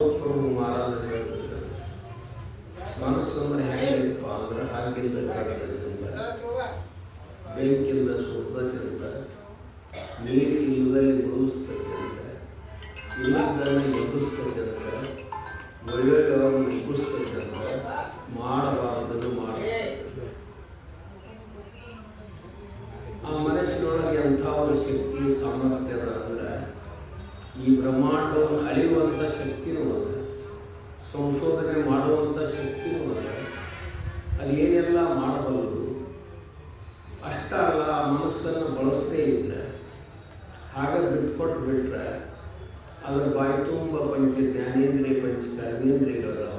ಹೇಳ್ತಿದ್ರು ಮನಸ್ಸಂದ್ರೆ ಹೇಗಿಪ್ಪ ಅಂದ್ರೆ ಹಾಗಿರ್ಬೇಕಾಗಿದ್ದರಿಂದ ಬೆಂಕಿಯಿಂದ ಸುಡ್ತಕ್ಕಿಂತ ನೀರು ಇಲ್ಲದಲ್ಲಿ ಮುಳುಗಿಸ್ತಕ್ಕಿಂತ ಇಲ್ಲದನ್ನು ಎಬ್ಬಿಸ್ತಕ್ಕಿಂತ ಒಳ್ಳೆಯವರು ಎಬ್ಬಿಸ್ತಕ್ಕಿಂತ ಮಾಡಬಾರದನ್ನು ಮಾಡಬೇಕು ಆ ಮನಸ್ಸಿನೊಳಗೆ ಎಂಥ ಒಂದು ಶಕ್ತಿ ಸಾಮರ್ಥ್ಯ ಅದ ಅಂದ್ರೆ ಈ ಬ್ರಹ್ಮಾಂಡವನ್ನು ಅಳೆಯುವಂಥ ಶಕ್ತಿನೂ ಅಲ್ಲ, ಸಂಶೋಧನೆ ಮಾಡುವಂಥ ಶಕ್ತಿನೂ ಅಲ್ಲ. ಏನೆಲ್ಲ ಮಾಡಬಲ್ಲದು? ಅಷ್ಟ ಅಲ್ಲ ಆ ಮನಸ್ಸನ್ನು ಬಳಸದೇ ಇದ್ದರೆ ಹಾಗ ಬಿಟ್ಕೊಟ್ಟು ಬಿಟ್ರೆ ಅದರ ಬಾಯಿ ತುಂಬ ಪಂಚ, ಜ್ಞಾನೇಂದ್ರಿಯ ಪಂಚ, ಕರ್ಮೇಂದ್ರಿಯಗಳದಾವ.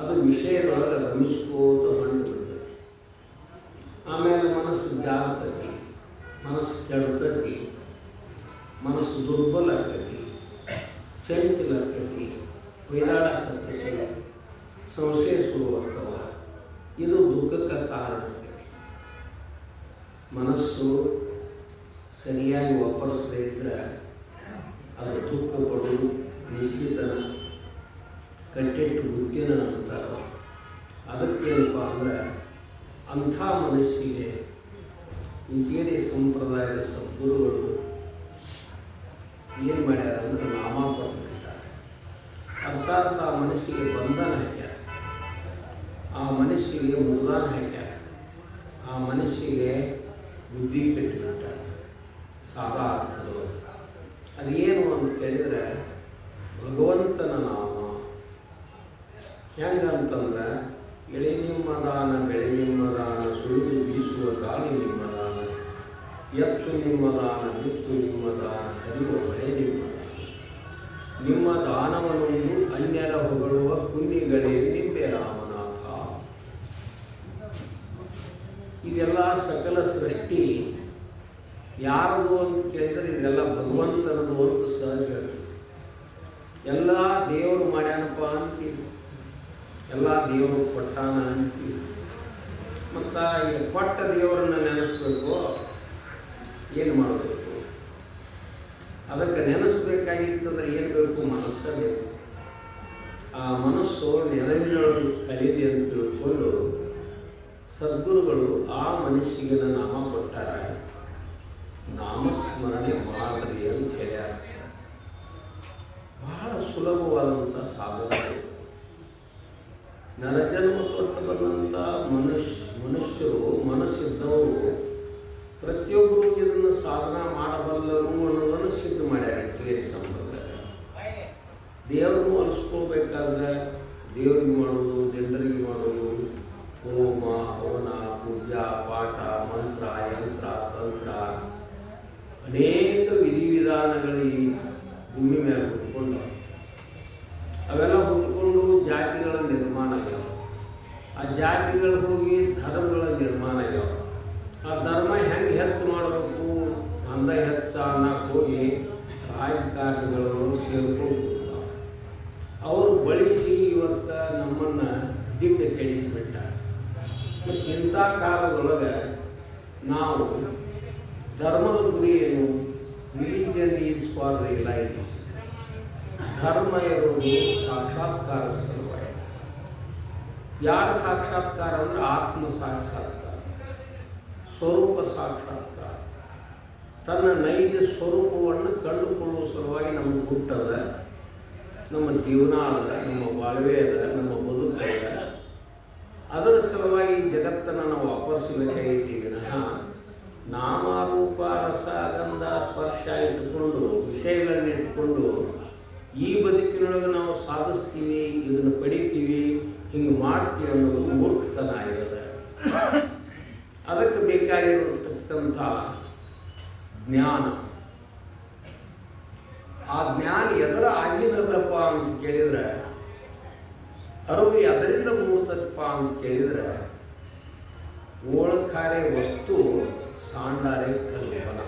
ಅದು ವಿಷಯದೊಳಗೆ ರಮಿಸ್ಕೋತ ಹೊಂಟು ಬಿಡ್ತದೆ ಆಮೇಲೆ ಮನಸ್ಸು ಜಾರ್ತತಿ ಮನಸ್ಸು ಕೆಡ್ತತಿ ಮನಸ್ಸು ದುರ್ಬಲ ಆಗ್ತೈತಿ, ಚಂಚಲ ಆಗ್ತೈತಿ ವೈರಾಡಾಗ್ತೈತಿ ಸಂಶಯ ಶುರುವಾಗ್ತವ ಇದು ದುಃಖಕ್ಕೆ ಕಾರಣ ಆಗ್ತೈತಿ. ಮನಸ್ಸು ಸರಿಯಾಗಿ ಒಪ್ಪರಿಸದೇ ಇದ್ದರೆ ಅದು ದುಃಖ ಕೊಡು ನಿಶ್ಚಿತನ ಕಟ್ಟಿಟ್ಟು ಬುದ್ಧಿನ ಅಂತಾರೆ ಅದಕ್ಕೇನಪ್ಪ ಅಂದ್ರೆ ಅಂಥ ಮನಸ್ಸಿಗೆ ಇಂಚೇರಿ ಸಂಪ್ರದಾಯದ ಸದ್ಗುರುಗಳು ಏನು ಮಾಡ್ಯಾರ ಅಂದ್ರೆ ನಾಮ ಕೊಟ್ಬಿಟ್ಟಿದ್ದಾರೆ ಅರ್ಥಾತ್ ಆ ಮನಸ್ಸಿಗೆ ಬಂಧನ ಹಾಕ್ಯಾರ ಆ ಮನಸ್ಸಿಗೆ ಮುದಾನ ಹಾಕ್ಯಾರ ಆ ಮನಸ್ಸಿಗೆ ಬುದ್ಧಿ ಕಟ್ಟಿಬಿಟ್ಟಾರ ಸಾದಾ ಅದು ಅದೇನು ಅಂತ ಕೇಳಿದರೆ, ಭಗವಂತನ ನಾಮ ಹೆಂಗಂತಂದ್ರೆ ಎಳೆ ನಿಮ್ಮದಾನ, ಬೆಳೆ ನಿಮ್ಮದಾನ ಸುಳಿದು ಬೀಸುವ ಗಾಳಿ ನಿಮ್ಮದಾನ. ಎತ್ತು ನಿಮ್ಮದಾನ ಬಿತ್ತು ನಿಮ್ಮದಾನ ಹರಿಯುವ ಮಳೆ ನಿಮ್ಮ ನಿಮ್ಮ ದಾನವನೊಂದು ಅನ್ಯರ ಹೊಗಳುವ ಕುನ್ನಿಗಳೇ ನಿಂಬೆ ರಾಮನಾಥ. ಇದೆಲ್ಲ ಸಕಲ ಸೃಷ್ಟಿ. ಯಾರದು ಅಂತ ಕೇಳಿದರೆ ಇದೆಲ್ಲ ಭಗವಂತನದು ಅಂತ ಸಹಜ ಎಲ್ಲ ದೇವರು ಮಾಡ್ಯಾನಪ್ಪ ಅಂತೀವಿ. ಎಲ್ಲ ದೇವರು ಕೊಟ್ಟಾನ ಅಂತೀವಿ. ಮತ್ತು ಕೊಟ್ಟ ದೇವರನ್ನು ನೆನೆಸ್ಬೇಕು. ಏನು ಮಾಡಬೇಕು? ಅದಕ್ಕೆ ನೆನೆಸ್ಬೇಕಾಗಿತ್ತಂದ್ರೆ ಏನು ಬೇಕು? ಮನಸ್ಸೇ ಬೇಕು ಆ ಮನಸ್ಸು ನೆನವಿನೊಳಗೆ ಕಲಿದೆ ಅಂತ ತಿಳ್ಕೊಂಡು ಸದ್ಗುರುಗಳು ಆ ಮನುಷ್ಯಗೆ ನಾಮ ಕೊಟ್ಟಾರ ನಾಮಸ್ಮರಣೆ ಮಾಡ್ರಿ ಅಂತ ಹೇಳ್ಯಾರ. ಬಹಳ ಸುಲಭವಾದಂಥ ಸಾಧನ. ನರಜನ್ಮ ಕೊಟ್ಟು ಬಂದಂಥ ಮನುಷ್ಯ ಮನುಷ್ಯರು ಮನಸ್ಸಿದ್ದವರು ಪ್ರತಿಯೊಬ್ಬರು ಇದನ್ನು ಸಾಧನ ಮಾಡಬಲ್ಲರು ಅನ್ನೋದನ್ನು ಸಿದ್ಧ ಮಾಡ್ಯಾರ ಆ್ಯಕ್ಚುಲಿ ಸಂಪ್ರದಾಯ. ದೇವರನ್ನು ಅನಿಸ್ಕೋಬೇಕಾದ್ರೆ ದೇವರಿಗೆ ಮಾಡೋದು, ಜನರಿಗೆ ಮಾಡೋದು, ಹೋಮ, ಹವನ, ಪೂಜಾ, ಪಾಠ, ಮಂತ್ರ, ಯಂತ್ರ, ತಂತ್ರ, ಅನೇಕ ವಿಧಿವಿಧಾನಗಳು ಈ ಭೂಮಿ ಮೇಲೆ ಹುಟ್ಕೊಂಡು ಅವೆಲ್ಲ ಹುಟ್ಕೊಂಡು ಜಾತಿಗಳ ನಿರ್ಮಾಣ ಆ ಜಾತಿಗಳು ಹೋಗಿ ಧರ್ಮಗಳ ನಿರ್ಮಾಣ ಆ ಧರ್ಮ ಹೆಂಗೆ ಹೆಚ್ಚು ಮಾಡಬೇಕು? ಅಂದ ಹೆಚ್ಚ ಅನ್ನಕ್ಕೆ ಹೋಗಿ ರಾಜಕಾರಣಿಗಳು ಸೇರ್ಕೊಂಡು ಅವರು ಬಳಸಿ ಇವತ್ತು ನಮ್ಮನ್ನು ದಿಟ್ಟು ಕೆಡಿಸಿಬಿಟ್ಟಾರೆ. ಇಂಥ ಕಾಲದೊಳಗೆ ನಾವು ಧರ್ಮದ ಗುರಿ ಏನು? ರಿಲಿಜನ್ ಈಸ್ ಫಾರ್ ಲೈಫ್ ಧರ್ಮ ಇರುವುದು ಸಾಕ್ಷಾತ್ಕಾರ ಸಲುವಾಗಿ. ಯಾರ ಸಾಕ್ಷಾತ್ಕಾರ ಅಂದರೆ ಆತ್ಮ ಸಾಕ್ಷಾತ್ಕಾರ. ಸ್ವರೂಪ ಸಾಕ್ಷಾತ್ಕಾರ. ತನ್ನ ನೈಜ ಸ್ವರೂಪವನ್ನು ಕಂಡುಕೊಳ್ಳುವ ಸಲುವಾಗಿ ನಮಗೆ ಹುಟ್ಟದ ನಮ್ಮ ಜೀವನ ಅದ, ನಮ್ಮ ಬಾಳ್ವೆ ಅದ, ನಮ್ಮ ಬದುಕು ಅದ. ಅದರ ಸಲುವಾಗಿ ಜಗತ್ತನ್ನು ನಾವು ಅಪರಿಸಬೇಕಾಗಿದ್ದೀವಿ ವಿನಃ ನಾಮರೂಪ, ರಸ, ಗಂಧ, ಸ್ಪರ್ಶ ಇಟ್ಟುಕೊಂಡು, ವಿಷಯಗಳನ್ನ ಇಟ್ಟುಕೊಂಡು ಈ ಬದುಕಿನೊಳಗೆ ನಾವು ಸಾಧಿಸ್ತೀವಿ, ಇದನ್ನು ಪಡಿತೀವಿ, ಹಿಂಗೆ ಮಾಡ್ತೀವಿ ಅನ್ನೋದು ಮೂರ್ಖತನ ಆಗಿದೆ. ಅದಕ್ಕೆ ಬೇಕಾಗಿರತಕ್ಕಂಥ ಜ್ಞಾನ. ಆ ಜ್ಞಾನ ಎದರ ಆಗಿನದಪ್ಪ ಅಂತ ಕೇಳಿದ್ರೆ, ಅರವಿ ಅದರಿಂದ ಮೂಡ್ತದಪ್ಪ ಅಂತ ಕೇಳಿದ್ರೆ, ಓಳಕಾರೆ ವಸ್ತು ಸಾಂಡಾರೆ ಕಲ್ಪನ.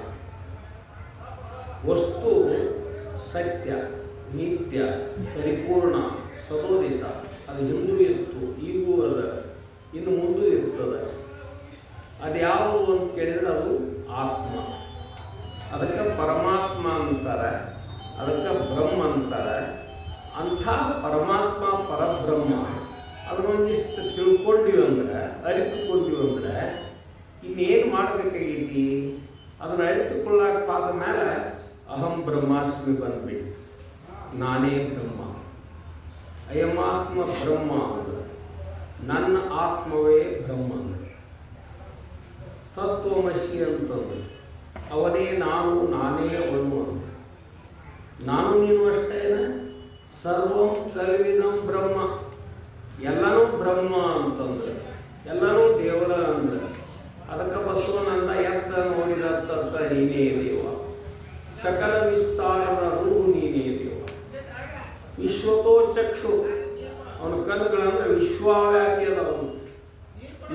ವಸ್ತು ಸತ್ಯ, ನಿತ್ಯ, ಪರಿಪೂರ್ಣ ಸದೋದಿತ ಅದು ಹಿಂದೂ ಇತ್ತು, ಈಗೂ ಅದ, ಇನ್ನು ಮುಂದೂ ಇರ್ತದೆ. ಅದು ಯಾವುದು ಅಂತ ಕೇಳಿದ್ರೆ ಅದು ಆತ್ಮ. ಅದಕ್ಕೆ ಪರಮಾತ್ಮ ಅಂತಾರೆ, ಅದಕ್ಕೆ ಬ್ರಹ್ಮ ಅಂತಾರೆ. ಅಂಥ ಪರಮಾತ್ಮ ಪರಬ್ರಹ್ಮ. ಅದನ್ನೊಂದಿಷ್ಟು ತಿಳ್ಕೊಂಡಿವಿ ಅಂದ್ರೆ, ಅರಿತುಕೊಂಡಿವಿ ಅಂದ್ರೆ, ಇನ್ನೇನು ಮಾಡಬೇಕಾಗೈತಿ? ಅದನ್ನು ಅರಿತುಕೊಳ್ಳಾಕಾದ ಮೇಲೆ ಅಹಂ ಬ್ರಹ್ಮಾಸ್ಮಿ ಬಂದ್ಬಿಟ್ಟು ನಾನೇ ಬ್ರಹ್ಮ. ಅಯಮಾತ್ಮ ಬ್ರಹ್ಮ ಅಂದ್ರೆ. ನನ್ನ ಆತ್ಮವೇ ಬ್ರಹ್ಮ ಅಂದ್ರೆ. ತತ್ವಮಸಿ ಅಂತಂದ್ರೆ. ಅವನೇ ನಾನು, ನಾನೇ ಅವನು ಅಂತ. ನಾನು ನೀನು ಅಷ್ಟೇನ ಸರ್ವಂ ಕಲ್ವಿದಂ ಬ್ರಹ್ಮ. ಎಲ್ಲನೂ ಬ್ರಹ್ಮ ಅಂತಂದ್ರೆ. ಎಲ್ಲನೂ ದೇವರ ಅಂದ್ರೆ. ಅದಕ್ಕೆ ಬಸವನನ್ನ ಎತ್ತ ನೋಡಿದ ತತ್ತ ನೀನೇ ದೇವ. ಸಕಲ ವಿಸ್ತಾರದ ರೂ ನೀನೇ ದೇವ. ವಿಶ್ವತೋ ಚಕ್ಷು. ಅವನ ಕಣ್ಣುಗಳಂದ್ರೆ ವಿಶ್ವವ್ಯಾಪಿ ಅದ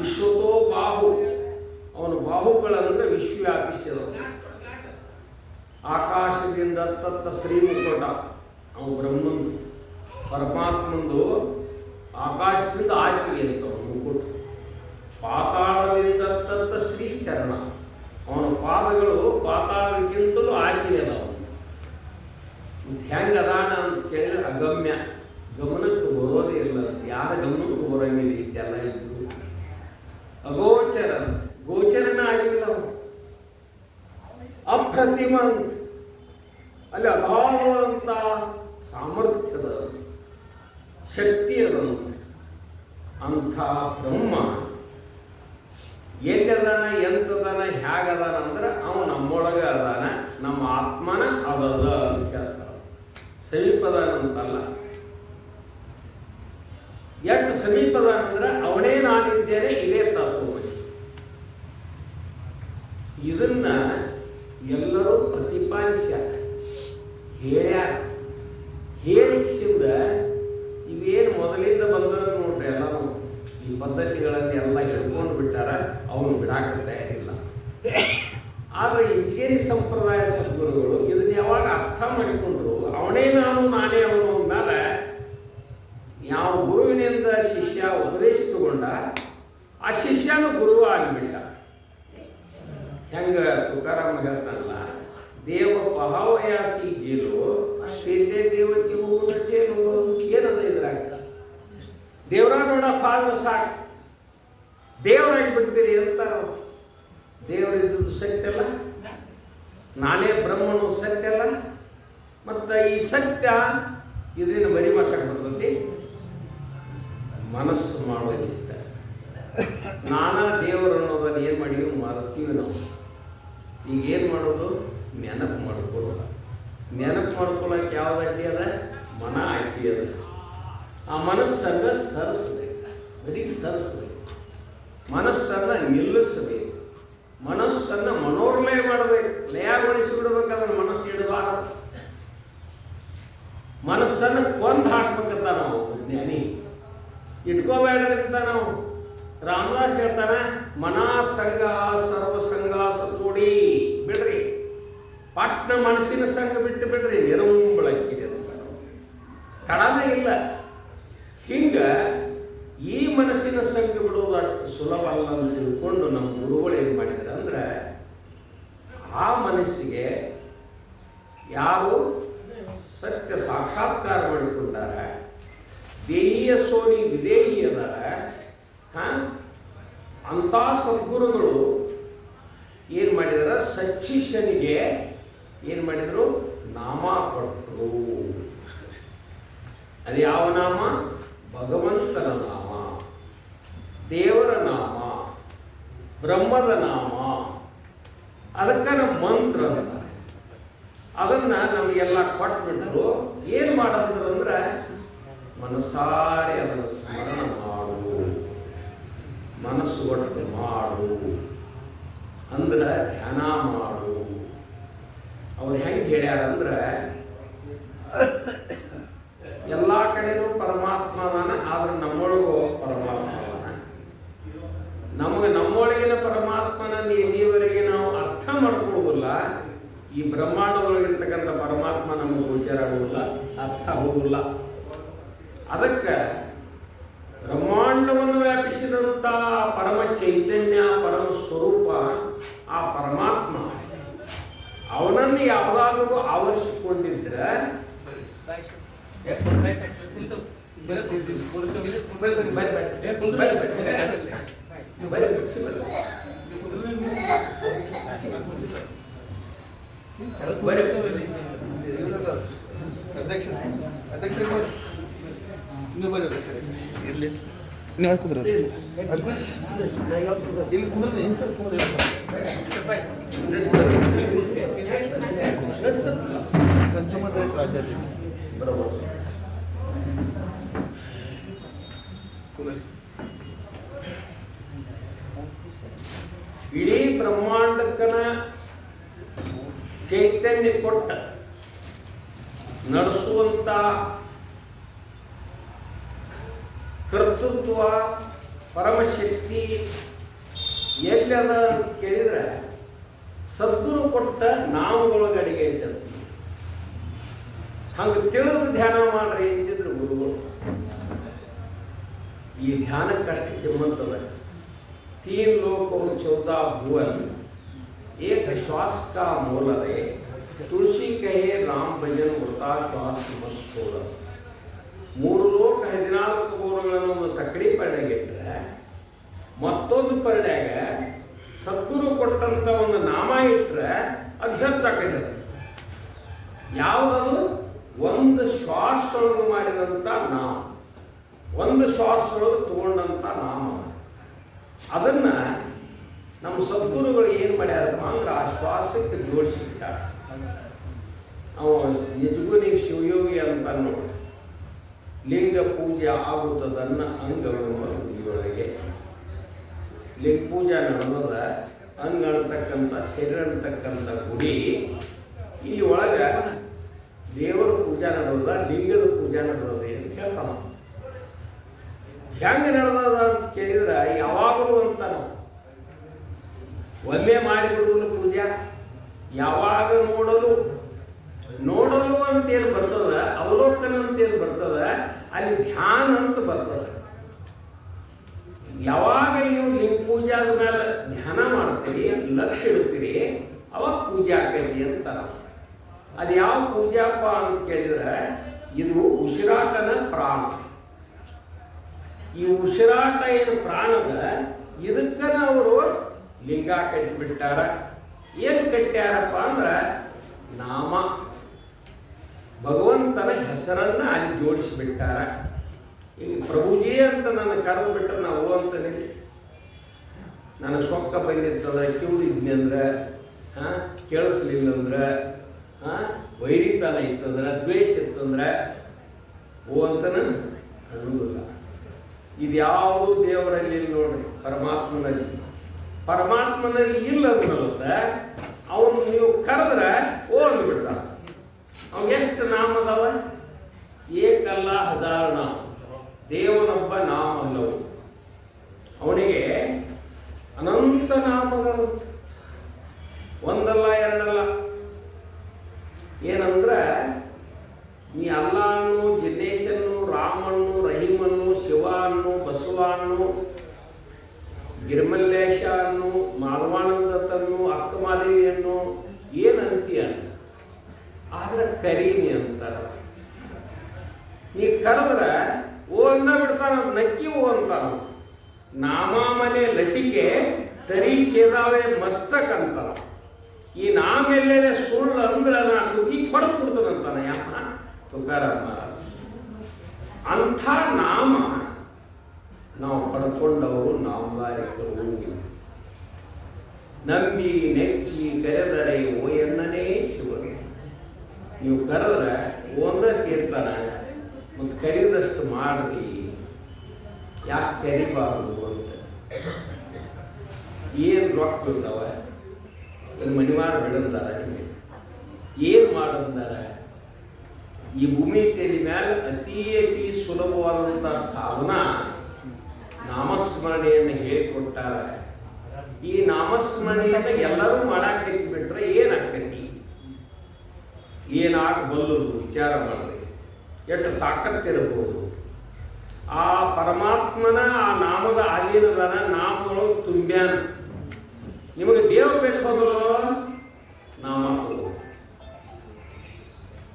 ವಿಶ್ವತೋ ಬಾಹು. ಅವನ ಬಾಹುಗಳನ್ನು ವಿಶ್ವವ್ಯಾಪಿಸಿದವು ಆಕಾಶದಿಂದ ತತ್ತ ಶ್ರೀಮುಕುಟ ಅವನು ಬ್ರಹ್ಮಂದು. ಪರಮಾತ್ಮಂದು ಆಕಾಶದಿಂದ ಆಚೆಗೆ ಅಂತ ಮುಕುಟ. ಪಾತಾಳದಿಂದ ತತ್ತ ಶ್ರೀಚರಣ ಅವನ ಪಾದಗಳು ಪಾತಾಳಕ್ಕಿಂತಲೂ ಆಚೆಗೆ ಇದು ಹೆಂಗೆ ಅದಾನ ಅಂತ ಕೇಳಿದ್ರೆ ಅಗಮ್ಯ. ಗಮನಕ್ಕೆ ಬರೋದೇ ಇಲ್ಲ ಯಾರ ಗಮನಕ್ಕೂ ಬರೋಂಗಿಲ್ಲ ಇಷ್ಟೆಲ್ಲ ಇದ್ದು. ಅಗೋಚರ ಅಂತ. ಗೋಚರನ ಆಗಿಲ್ಲ ಅಪ್ರತಿಮ ಅಂತ ಅಲ್ಲಿ ಅಗಾಧವಾದಂಥ ಸಾಮರ್ಥ್ಯದ ಶಕ್ತಿ ಅದಂತೆ ಅಂಥ ಬ್ರಹ್ಮ ಎಲ್ಲದಾನ, ಎಂತದಾನ ಹೇಗದಾನ ಅಂದ್ರೆ ಅವನು ನಮ್ಮೊಳಗೆ ಅದಾನ, ನಮ್ಮ ಆತ್ಮನ ಅದದ ಅಂತ ಹೇಳ್ತಾರೆ ಸಮೀಪದಾನ ಅಂತಲ್ಲ. ಎಷ್ಟು ಸಮೀಪದಾನ ಅಂದ್ರೆ ಅವನೇ ನಾನಿದ್ದೇನೆ, ಇದೇ ತತ್ವಮಸಿ ಇದನ್ನ ಎಲ್ಲರೂ ಪ್ರತಿಪಾದಿಸ್ಯಾರ ಹೇಳ್ಯಾರ ಹೇಳಿಸಿದ ಇವೇನು ಮೊದಲಿಂದ ಬಂದ್ರೆ ನೋಡ್ರಿ ಎಲ್ಲರೂ ಈ ಪದ್ಧತಿಗಳಲ್ಲಿ ಎಲ್ಲ ಹಿಡ್ಕೊಂಡು ಬಿಟ್ಟಾರ, ಅವನು ಬಿಡಾಕ ತಯಾರಿಲ್ಲ ಆದರೆ ಇಂಜಿನಿಯರಿಂಗ್ ಸಂಪ್ರದಾಯ ಸದ್ಗುರುಗಳು ಇದನ್ನ ಯಾವಾಗ ಅರ್ಥ ಮಾಡಿಕೊಂಡ್ರು, ಅವನೇ ನಾನು, ನಾನೇ ಅವನು ಅಂದಮೇಲೆ ಯಾವ ಗುರುವಿನಿಂದ ಶಿಷ್ಯ ಉಪದೇಶ ತಗೊಂಡ, ಆ ಶಿಷ್ಯನು ಗುರು ಆಗಿಬಿಟ್ಟ. ಹೆಂಗ ತುಕಾರಾಮ ಹೇಳ್ತಾನಲ್ಲ, ದೇವ ಪಹಾವಯಾಸಿ ಜೀರು ಶ್ರೀತೆ ದೇವ ಏನು ಏನದ ಇದ್ರಾಗ ದೇವರ ನೋಡ ಪಾದ ಸಾಕು. ದೇವರಾಗಿ ಬಿಡ್ತೀರಿ ಅಂತಾರ ದೇವರಿದ್ದು ಸತ್ಯ ಅಲ್ಲ. ನಾನೇ ಬ್ರಹ್ಮನು ಸತ್ಯ ಅಲ್ಲ. ಮತ್ತು ಈ ಸತ್ಯ ಇದರಿಂದ ಬರಿ ಮಾಚಕ್ ಬರ್ತೈತಿ. ಮನಸ್ಸು ಮಾಡುವ ಇಷ್ಟ. ನಾನಾ ದೇವರು ಅನ್ನೋದನ್ನು ಏನು ಮಾಡೀವಿ ಮರ್ತೀವಿ ನಾವು. ಈಗ ಏನು ಮಾಡೋದು? ನೆನಪು ಮಾಡ್ಕೊಳ್ಳೋದು. ನೆನಪು ಮಾಡ್ಕೊಳ್ಳೋಕೆ ಯಾವ್ದು ಅಡ್ಡಿ ಅದ? ಮನ ಅಡ್ಡಿ ಅದ. ಆ ಮನಸ್ಸನ್ನ ಸರಿಸ್ಬೇಕು. ಬರೀ ಸರಿಸ್ಬೇಕು. ಮನಸ್ಸನ್ನು ನಿಲ್ಲಿಸಬೇಕು. ಮನಸ್ಸನ್ನು ಮನೋರ್ಲಯ ಮಾಡಬೇಕು. ಲಯಗೊಳಿಸಿ ಬಿಡ್ಬೇಕು ಅದನ್ನು ಮನಸ್ಸು ಇಡಬಾರದು ಮನಸ್ಸನ್ನು ಕೊಂದು ಹಾಕ್ಬೇಕಂತ ನಾವು ಜ್ಞಾನಿ. ಇಟ್ಕೋಬೇಡ ನಾವು. ರಾಮದಾಸ್ ಹೇಳ್ತಾನೆ, ಮನಾ ಸಂಘ ಸರ್ವ ಬಿಡ್ರಿ. ಪಟ್ನ ಮನಸ್ಸಿನ ಸಂಘ ಬಿಟ್ಟು ಬಿಡ್ರಿ ನಿರಂಬಳಕ್ಕಿದೆ ಕಡಮೆ ಇಲ್ಲ. ಹಿಂಗ ಈ ಮನಸ್ಸಿನ ಸಂಘ ಬಿಡುವುದು ಅಷ್ಟು ಸುಲಭ ಅಲ್ಲ ಅಂತ ತಿಳ್ಕೊಂಡು ನಮ್ಮ ಗುರುಗಳು ಏನು ಮಾಡಿದ್ದಾರೆ ಅಂದ್ರೆ, ಆ ಮನಸ್ಸಿಗೆ ಯಾರು ಸತ್ಯ ಸಾಕ್ಷಾತ್ಕಾರ ಮಾಡಿಕೊಂಡಾರ ದೇಹಿಯ ಸೋನಿ ವಿಧೇಯಿಯದಾರ ಹಾಂ? ಅಂಥ ಸದ್ಗುರುಗಳು ಏನು ಮಾಡಿದಾರ? ಸಚ್ಚಿಷನಿಗೆ ಏನು ಮಾಡಿದರು? ನಾಮ ಕೊಟ್ಟರು ಅದು ಯಾವ ನಾಮ? ಭಗವಂತನ ನಾಮ. ದೇವರ ನಾಮ. ಬ್ರಹ್ಮದ ನಾಮ. ಅದಕ್ಕೆ ನಮ್ಮ ಮಂತ್ರ ಅಂತ. ಅದನ್ನ ನಮಗೆಲ್ಲ ಕೊಟ್ಬಿಟ್ರು. ಏನು ಮಾಡಂದ್ರು ಅಂದ್ರೆ ಮನಸಾರೆ ಅದನ್ನು ಸ್ಮರಣ ಮಾಡು. ಮನಸ್ಸು ಒಟ್ಟು ಮಾಡು. ಅಂದ್ರೆ ಧ್ಯಾನ ಮಾಡು. ಅವ್ರು ಹೆಂಗೆ ಹೇಳ್ಯಾರ ಅಂದ್ರೆ ಎಲ್ಲ ಕಡೆನೂ ಪರಮಾತ್ಮವನ, ಆದ್ರೆ ನಮ್ಮೊಳಗೂ ಪರಮಾತ್ಮ ಅದಾನ ನಮಗೆ ನಮ್ಮೊಳಗಿನ ಪರಮಾತ್ಮನ ನೀವರೆಗೆ ನಾವು ಅರ್ಥ ಮಾಡ್ಕೊಳ್ಳೋದಿಲ್ಲ ಈ ಬ್ರಹ್ಮಾಂಡದೊಳಗಿರ್ತಕ್ಕಂಥ ಪರಮಾತ್ಮ ನಮಗೆ ಗೋಚರ ಆಗುವುದಿಲ್ಲ ಅರ್ಥ ಆಗುವುದಿಲ್ಲ ಅದಕ್ಕೆ ಬ್ರಹ್ಮಾಂಡವನ್ನು ವ್ಯಾಪಿಸಿದಂಥ ಪರಮ ಚೈತನ್ಯ ಪರಮ ಸ್ವರೂಪ ಆ ಪರಮಾತ್ಮ ಅವನನ್ನು ಯಾವುದಾದರೂ ಆವರಿಸಿಕೊಂಡಿದ್ರೆ ಅಧ್ಯಕ್ಷ ಅಧ್ಯಕ್ಷ ನೀವು ಬರ್ರಿ ಅಧ್ಯಕ್ಷ ಇರ್ಲಿ. ನೀವು ಕುಂದ್ರ ಕನ್ಸ್ಯೂಮರ್ ರೈಟ್ ರಾಜ್ಯ ಕುಂದ್ರಿ. ಇಡೀ ಬ್ರಹ್ಮಾಂಡಕ್ಕನ ಚೈತನ್ಯ ಕೊಟ್ಟ ನಡೆಸುವಂತ ಕರ್ತೃತ್ವ ಪರಮಶಕ್ತಿ ಎಲ್ಲದ ಕೇಳಿದ್ರೆ ಸದ್ಗುರು ಕೊಟ್ಟ ನಾವುಗಳೊಳಗಡಿಗೆ ಐತೆ ಹಂಗೆ ತಿಳಿದು ಧ್ಯಾನ ಮಾಡ್ರಿ ಅಂತಿದ್ರು ಗುರುಗಳು ಈ ಧ್ಯಾನಕ್ಕಷ್ಟು ಕೆಮ್ಮಂತದ ತೀನ್ ಲೋಕವು ಚೌದ ಭುವನ್ ಏಕ ಶ್ವಾಸಕ ಮೂಲವೇ ತುಳಸಿ ಕಹೆ ರಾಮ್ ಭಜನ್ ಮೃತ ಶ್ವಾಸ ಮಸ್ಕೋರ ಮೂರು ಹದಿನಾಲ್ಕು ಗೋರುಗಳನ್ನು ಒಂದು ತಕ್ಕಡಿ ಪರಡೆಗಿಟ್ರೆ ಮತ್ತೊಂದು ಪರಡ್ಯಾಗ ಸದ್ಗುರು ಕೊಟ್ಟಂಥ ಒಂದು ನಾಮ ಇಟ್ಟರೆ ಅದು ಹೆಚ್ಚಾಕೈತೆ ಯಾವುದದು? ಒಂದು ಶ್ವಾಸದೊಳಗೆ ಮಾಡಿದಂಥ ನಾಮ. ಒಂದು ಶ್ವಾಸದೊಳಗೆ ತಗೊಂಡಂಥ ನಾಮ. ಅದನ್ನು ನಮ್ಮ ಸದ್ಗುರುಗಳು ಏನು ಮಾಡ್ಯಾರಪ್ಪ ಅಂದ್ರೆ ಆ ಶ್ವಾಸಕ್ಕೆ ಜೋಡಿಸಿಬಿಟ್ಟಾರ ನಾವು ನಿಜಗುನಿ ಶಿವಯೋಗಿ ಅಂತ ನೋಡಿ ಲಿಂಗ ಪೂಜೆ ಆಗುತ್ತದನ್ನ ಅಂಗಗಳು ಗುಡಿಯೊಳಗೆ ಲಿಂಗ ಪೂಜೆ ನಡೆದ ಅಂಗ ಅಂತಕ್ಕಂಥ ಶರೀರ ಅಂತಕ್ಕಂಥ ಗುಡಿ. ಇಲ್ಲಿ ಒಳಗೆ ದೇವರ ಪೂಜಾ ನಡೆದ ಲಿಂಗದ ಪೂಜಾ ನಡೆದ ಅಂತ ಹೇಳ್ತಾನ. ಹೆಂಗೆ ನಡೆದದ ಅಂತ ಕೇಳಿದ್ರೆ ಯಾವಾಗಲೂ ಅಂತ ನಾವು ಒಮ್ಮೆ ಮಾಡಿಬಿಡುವ ಪೂಜೆ, ಯಾವಾಗ ನೋಡಲು ನೋಡಲು ಅಂತೇನು ಬರ್ತದ, ಅವಲೋಕನ ಅಂತೇನು ಬರ್ತದ, ಅಲ್ಲಿ ಧ್ಯಾನ ಅಂತ ಬರ್ತದ. ಯಾವಾಗ ನೀವು ಲಿಂಗ ಪೂಜಾದ ಮೇಲೆ ಧ್ಯಾನ ಮಾಡ್ತೀರಿ ಲಕ್ಷ್ಯ ಇಡ್ತೀರಿ, ಅವಾಗ ಪೂಜೆ ಆಕೈತಿ ಅಂತ ಅದು ಯಾವ ಪೂಜಾಪ್ಪ ಅಂತ ಕೇಳಿದ್ರೆ, ಇದು ಉಸಿರಾಟನ ಪ್ರಾಣ. ಈ ಉಸಿರಾಟ ಏನು ಪ್ರಾಣದ ಇದಕ್ಕನ ಅವರು ಲಿಂಗ ಕಟ್ಟಿಬಿಟ್ಟಾರ ಏನು ಕಟ್ಟ್ಯಾರಪ್ಪ ಅಂದ್ರೆ ನಾಮ. ಭಗವಂತನ ಹೆಸರನ್ನು ಅಲ್ಲಿ ಜೋಡಿಸಿಬಿಟ್ಟಾರ. ಈ ಪ್ರಭುಜಿ ಅಂತ ನನ್ನ ಕರೆದು ಬಿಟ್ಟರೆ ನಾವು ಅಂತಾನೆ. ನನಗೆ ಸೊಕ್ಕ ಬಂದಿರ್ತದ ಕಿವಿದ್ನಿ ಅಂದ್ರೆ ಹಾಂ ಕೇಳಿಸ್ಲಿಲ್ಲ ಅಂದ್ರೆ ಹಾಂ ವೈರಿತನ ಇತ್ತಂದ್ರೆ, ದ್ವೇಷ ಇತ್ತಂದ್ರೆ ಓ ಅಂತನ ಅನ್ನೋದಿಲ್ಲ ಇದು ಯಾವುದು ದೇವರಲ್ಲಿ ನೋಡ್ರಿ, ಪರಮಾತ್ಮನಲ್ಲಿ. ಪರಮಾತ್ಮನಲ್ಲಿ ಇಲ್ಲ ಅಂತ ಅವನು ನೀವು ಕರೆದ್ರೆ ಓ ಅಂದ್ಬಿಡ್ತಾರೆ ಎಷ್ಟು ನಾಮ ಅದಾವ? ಏಕಲ್ಲ ಹಜಾರ ನಾಮ. ದೇವನೊಬ್ಬ ನಾಮ ಅಲ್ಲವು. ಅವನಿಗೆ ಅನಂತ ನಾಮಗಳು. ಒಂದಲ್ಲ ಎರಡಲ್ಲ ಏನಂದ್ರೆ ನೀ ಅಲ್ಲಾನು ಜಿನೇಶನ್ನು ರಾಮನ್ನು ರಹೀಮನ್ನು ಶಿವ ಅನ್ನು ಬಸವ ಅನ್ನು ಗಿರ್ಮಲ್ಲೇಶ ಅನ್ನು ಮಾಧವಾನಂದತನ್ನು ಅಕ್ಕಮಾದೇವಿಯನ್ನು ಏನಂತೀಯ ಆದ್ರೆ ಕರೀನಿ ಅಂತಾರ ನೀ ಕರೆದ್ರೆ ಓ ಅಂದ ನಕ್ಕಿವು ಅಂತಾನ ನಾಮಾಮಲೆ ಲಟಿಕೆ ತರಿ ಚೇದಾವೆ ಮಸ್ತಕ್ ಅಂತಾರ ಈ ನಾಮೆಲ್ಲೆಲೆ ಸುಳ್ಳು ಅಂದ್ರೆ ನಾ ಈ ಕೊಡದು ಬಿಡ್ತಾನಂತಾನ ಯಾಕ ತುಕಾರಾಮ ಅಂಥ ನಾಮ ನಾವು ಪಡ್ಕೊಂಡವರು ನಾಮದಾರಿಕರು ನಂಬಿ ನೆಚ್ಚಿ ಕರೆದರೆ ಓ ಎನ್ನನೇ ಶಿವನು ನೀವು ಕರೆದ್ರೆ ಒಂದ ತೀರ್ತಾನ ಮತ್ತು ಕರೀದಷ್ಟು ಮಾಡ್ರಿ. ಯಾಕೆ ಕರಿಬಾರ್ದು ಅಂತ. ಏನು ರೊಕ್ಕ ಇರ್ತಾವ ಒಂದು ಮನಿವಾರ ಬಿಡಂದಾರ ನಿಮಗೆ. ಏನು ಮಾಡಂದಾರ? ಈ ಭೂಮಿ ತೆರಿ ಮ್ಯಾಲ ಅತಿ ಅತಿ ಸುಲಭವಾದಂಥ ಸಾಧನ ನಾಮಸ್ಮರಣೆಯನ್ನು ಹೇಳಿಕೊಟ್ಟಾರ. ಈ ನಾಮಸ್ಮರಣೆಯನ್ನು ಎಲ್ಲರೂ ಮಾಡಾಕೈತಿ ಬಿಟ್ರೆ ಏನಾಗ್ತೈತಿ? ಏನಾಗಬಲ್ಲದು ವಿಚಾರ ಮಾಡ್ರಿ. ಎಷ್ಟು ತಾಕತ್ತಿರಬಹುದು ಆ ಪರಮಾತ್ಮನ, ಆ ನಾಮದ ಅಧೀನದನ ನಾಮಗಳು ತುಂಬ್ಯಾನ. ನಿಮಗೆ ದೇವ ಬೇಕು ಹೋದಲ್ಲ ನಾಮ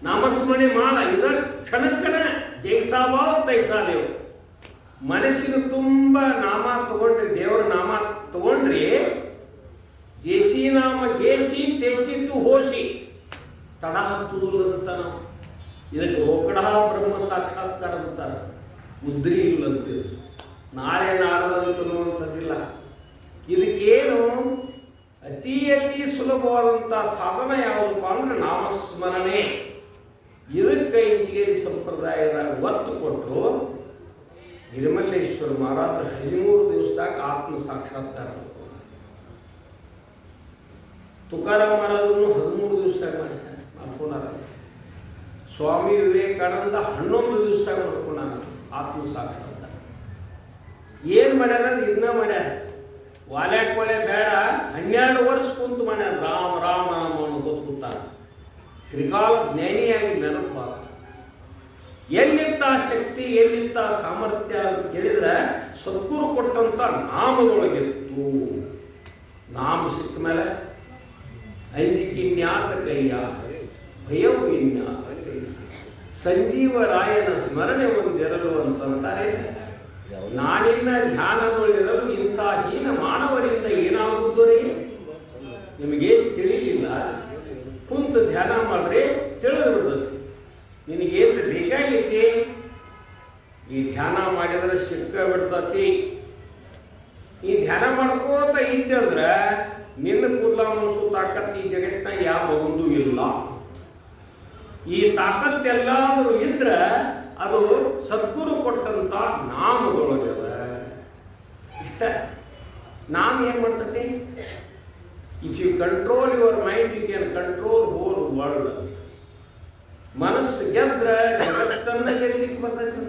ನಾಮಸ್ಮರಣೆ ಮಾಡ, ಇದ ಕ್ಷಣಕ್ಕನ ಜೈಸಾವ, ತೈಸಾದೇವು. ಮನಸ್ಸಿನ ತುಂಬ ನಾಮ ತಗೊಂಡ್ರಿ, ದೇವರ ನಾಮ ತಗೊಂಡ್ರಿ, ಜೇಸಿ ನಾಮ ಗೇಸಿ ತೆಚ್ಚಿತ್ತು ಹೋಸಿ ತಡ ಹತ್ತುವುದಂತ ನಾವು. ಇದಕ್ಕೆ ರೋಕಡ ಬ್ರಹ್ಮ ಸಾಕ್ಷಾತ್ಕಾರ ಅಂತಾರೆ. ಮುದ್ರಿ ಇಲ್ಲಂತೆ ನಾಳೆ ನಾಡದಂತನೂ ಇದಕ್ಕೇನು ಅತಿ ಅತಿ ಸುಲಭವಾದಂಥ ಸಾಧನ ಯಾವುದಪ್ಪ ಅಂದ್ರೆ ನಾಮಸ್ಮರಣೆ. ಇದಕ್ಕೆ ಇಂಚಿಗೇರಿ ಸಂಪ್ರದಾಯದ ಒತ್ತು ಕೊಟ್ಟರು ಗಿರಿಮಲ್ಲೇಶ್ವರ ಮಹಾರಾಜ ಹದಿಮೂರು ದಿವಸದಾಗ ಆತ್ಮ ಸಾಕ್ಷಾತ್ಕಾರ ತುಕಾರಾಮ ತುಕಾರಾಮ್ ಮಹಾರಾಜರು ಹದಿಮೂರು ದಿವಸದಾಗ ಮಾಡಿಸ್ಯಾರ, ಮಾಡ್ಕೊಂಡಾರ. ಸ್ವಾಮಿ ವಿವೇಕಾನಂದ ಹನ್ನೊಂದು ದಿವಸದಾಗ ಮಾಡ್ಕೊಂಡಾನ ಆತ್ಮ ಅಂತ. ಏನು ಮಾಡ್ಯಾರ ಇದನ್ನ ಮಾಡ್ಯಾರ. ವಾಲ್ಯಾಟ್ ಮಳೆ ಬೇಡ, ಹನ್ನೆರಡು ವರ್ಷ ಕುಂತು ಮಾಡ್ಯಾರ. ರಾಮ ರಾಮ ರಾಮ ಅನ್ನೋದು ಕೂತಾರ ತ್ರಿಕಾಲ ಜ್ಞಾನಿಯಾಗಿ ನೆನಪಾದ. ಎಲ್ಲಿತ್ತ ಶಕ್ತಿ ಎಲ್ಲಿತ್ತ ಸಾಮರ್ಥ್ಯ ಅಂತ ಕೇಳಿದ್ರೆ ಸದ್ಗುರು ಕೊಟ್ಟಂತ ನಾಮದೊಳಗಿತ್ತು ನಾಮ ಸಿಕ್ಕ ಮೇಲೆ ಐದಿಕ್ಕಿನ್ಯಾತ ಕೈಯ ಭಯವು ಇನ್ಯಾತ ಸಂಜೀವರಾಯನ ಸ್ಮರಣೆ ಒಂದಿರಲು ಅಂತಂತಾರೆ. ನಾಡಿನ ಧ್ಯಾನಗಳು ಇರಲು ಇಂಥ ಹೀನ ಮಾನವರಿಂದ ಏನಾಗುತ್ತದೆ ನಿಮಗೆ ತಿಳಿಲಿಲ್ಲ. ಕುಂತು ಧ್ಯಾನ ಮಾಡ್ರೆ ತಿಳಿದು ಬಿಡ್ತದೆ. ನಿನಗೇನು ಬೇಕಾಗೈತಿ? ಈ ಧ್ಯಾನ ಮಾಡಿದ್ರೆ ಸಿಕ್ಕ ಬಿಡ್ತತಿ. ಈ ಧ್ಯಾನ ಮಾಡ್ಕೋತ ಇದ್ದಂದ್ರೆ ನಿನ್ನ ಕೂದಲ ಮನಸ್ಸು ತಾಕತ್ತಿ ಜಗತ್ತಿನ ಯಾವ ಒಂದು ಇಲ್ಲ. ಈ ತಾಕತ್ತೆಲ್ಲಾದರೂ ಇದ್ರೆ ಅದು ಸದ್ಗುರು ಕೊಟ್ಟಂತ ನಾಮದೊಳಗದ ಇಷ್ಟ. ನಾಮ ಏನು ಮಾಡ್ತತಿ? If you control your mind you can control whole world ಅಂತ ಮನಸ್ಸು ಗೆದ್ರೆ ಜಗತ್ತನ್ನ ಗೆಲ್ಲಿಕ್ಕೆ ಬರ್ತೈತೆ.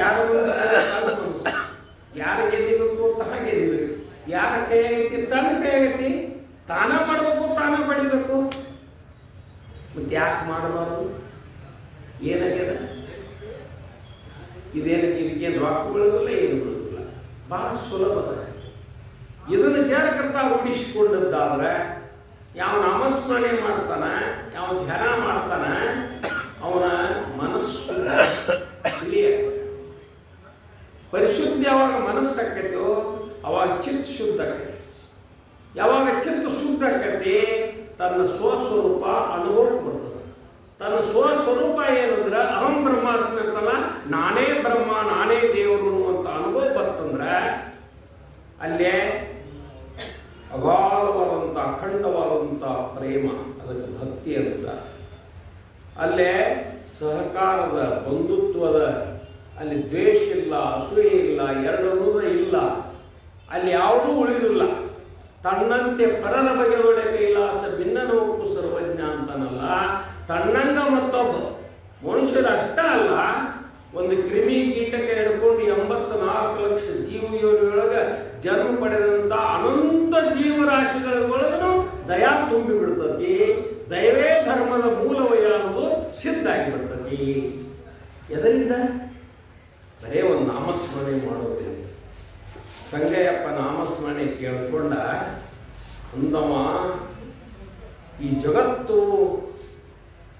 ಯಾರ ಯಾರು ಗೆಲ್ಲಬೇಕು? ತಾನ ಗೆಲ್ಲಬೇಕು. ಯಾರ ಕೈ ಆಗೈತಿ ತನ್ನ ಕೈ ಆಗೈತಿ ತಾನ ಮಾಡಬೇಕು, ತಾನ ಪಡಿಬೇಕು ಮತ್ತೆ ಯಾಕೆ ಮಾಡಬಾರ್ದು? ಏನಾಗ್ಯದ? ಇದೇನಕ್ಕೆ ಇದಕ್ಕೇನು ರೊಕ್ಕ ಬೀಳೋದಿಲ್ಲ, ಏನು ಬೀಳೋದಿಲ್ಲ. ಬಹಳ ಸುಲಭ. ಇದನ್ನು ಜಾಗೃತ ರೂಢಿಸಿಕೊಂಡದ್ದಾದ್ರೆ, ಯಾವ ನಾಮಸ್ಮರಣೆ ಮಾಡ್ತಾನ, ಯಾವ ಧ್ಯಾನ ಮಾಡ್ತಾನ, ಅವನ ಮನಸ್ಸು ಕ್ಲಿಯರ್ ಪರಿಶುದ್ಧ ಯಾವಾಗ ಮನಸ್ಸು ಆಕೈತೋ ಅವಾಗ ಚಿತ್ತ ಶುದ್ಧ ಆಕೈತಿ ಯಾವಾಗ ಚಿತ್ತ ಶುದ್ಧ ಆಕೈತಿ ತನ್ನ ಸ್ವಸ್ವರೂಪ ಅನುಭವ ಬರ್ತದೆ. ತನ್ನ ಸ್ವಸ್ವರೂಪ ಏನಂದ್ರೆ ಅಹಂ ಬ್ರಹ್ಮಾಸ್ಮಿ ಅಂತಲ್ಲ ನಾನೇ ಬ್ರಹ್ಮ, ನಾನೇ ದೇವರು ಅಂತ ಅನುಭವ ಬರ್ತಂದ್ರೆ ಅಲ್ಲೇ ಅಗಾಧವಾದಂಥ, ಅಖಂಡವಾದಂಥ ಪ್ರೇಮ, ಅದಕ್ಕೆ ಭಕ್ತಿ ಅಂತ. ಅಲ್ಲೇ ಸಹಕಾರದ, ಬಂಧುತ್ವದ, ಅಲ್ಲಿ ದ್ವೇಷ ಇಲ್ಲ, ಅಸೂಯೆ ಇಲ್ಲ ಎರಡನ್ನೂ ಇಲ್ಲ. ಅಲ್ಲಿ ಯಾವುದೂ ಉಳಿದಿಲ್ಲ. ತನ್ನಂತೆ ಪರನ ಬಗೆದೊಡೆ ಕೈಲಾಸ ಭಿನ್ನನ ಒಪ್ಪು ಸರ್ವಜ್ಞ ಅಂತನಲ್ಲ. ತನ್ನಂಗ ಮತ್ತೊಬ್ಬ ಮನುಷ್ಯರು ಅಷ್ಟ ಅಲ್ಲ, ಒಂದು ಕ್ರಿಮಿ ಕೀಟಕ ಹಿಡ್ಕೊಂಡು ಎಂಬತ್ತ ನಾಲ್ಕು ಲಕ್ಷ ಜೀವಯೋನಿಯೊಳಗೆ ಜನ್ಮ ಪಡೆದಂಥ ಅನಂತ ಜೀವರಾಶಿಗಳೊಳಗೂ ದಯಾ ತುಂಬಿ ಬಿಡ್ತತಿ ದಯವೇ ಧರ್ಮದ ಮೂಲವಯ ಅನ್ನೋದು ಸಿದ್ಧ ಆಗಿಬಿಡ್ತತಿ ಎದರಿಂದ? ಬರೇ ಒಂದು ನಾಮಸ್ಮರಣೆ ಮಾಡೋದ್ರಿಂದ ಸಂಗಯ್ಯಪ್ಪ ನಾಮಸ್ಮರಣೆ ಕೇಳಿಕೊಂಡ ಅಂದಮ್ಮ ಈ ಜಗತ್ತು